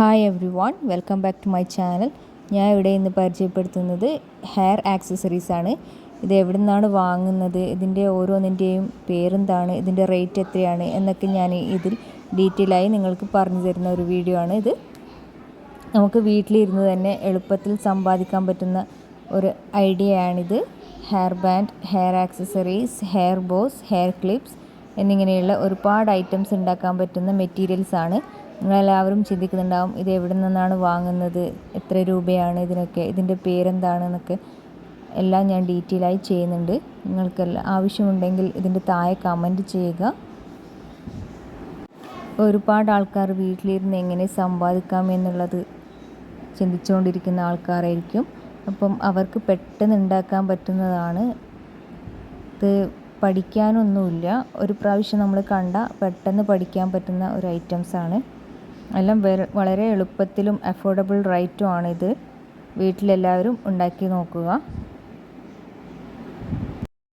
Hi everyone welcome back to my channel ഞാൻ ഇവിടെ ഇന്ന് പരിചയപ്പെടുത്തുന്നത് ഹെയർ ആക്സസറീസ് ആണ്. ഇത് എവിടെ നിന്നാണ് വാങ്ങുന്നത് ഇതിന്റെ ഓരോന്നിന്റെയും പേരെന്താണ് ഇതിന്റെ റേറ്റ് എത്രയാണ് എന്നൊക്കെ ഞാൻ ഇതിൽ ഡീറ്റെയിൽ ആയി നിങ്ങൾക്ക് പറഞ്ഞു തരുന്ന ഒരു വീഡിയോ ആണ് ഇത്. നമുക്ക് വീട്ടിലിരുന്ന് തന്നെ എളുപ്പത്തിൽ സമ്പാദിക്കാൻ പറ്റുന്ന ഒരു ഐഡിയ ആണിത്. Hair band hair accessories hair bows hair clips എന്നിങ്ങനെയുള്ള ഒരുപാട് ഐറ്റംസ് ഉണ്ടാക്കാൻ പറ്റുന്ന മെറ്റീരിയൽസ് ആണ്. നിങ്ങളെല്ലാവരും ചിന്തിക്കുന്നുണ്ടാവും ഇത് എവിടെ നിന്നാണ് വാങ്ങുന്നത് എത്ര രൂപയാണ് ഇതിനൊക്കെ ഇതിന്റെ പേരെന്താണെന്നൊക്കെ. എല്ലാം ഞാൻ ഡീറ്റെയിൽ ആയി ചെയ്യുന്നുണ്ട്. നിങ്ങൾക്ക് ആവശ്യമുണ്ടെങ്കിൽ ഇതിന്റെ താഴെ കമന്റ് ചെയ്യുക. ഒരുപാട് ആൾക്കാർ വീട്ടിലിരുന്ന് എങ്ങനെ സമ്പാദിക്കാം എന്നുള്ളത് ചിന്തിച്ചുകൊണ്ടിരിക്കുന്ന ആൾക്കാരായിരിക്കും. അപ്പം അവർക്ക് പെട്ടെന്ന് ഉണ്ടാക്കാൻ പറ്റുന്നതാണ്. ഇത് പഠിക്കാനൊന്നുമില്ല. ഒരു പ്രാവശ്യം നമ്മൾ കണ്ട പെട്ടെന്ന് പഠിക്കാൻ പറ്റുന്ന ഒരു ഐറ്റംസാണ്. എല്ലാം വളരെ എളുപ്പത്തിലും അഫോർഡബിൾ റേറ്റും ആണിത്. വീട്ടിലെല്ലാവരും ഉണ്ടാക്കി നോക്കുക.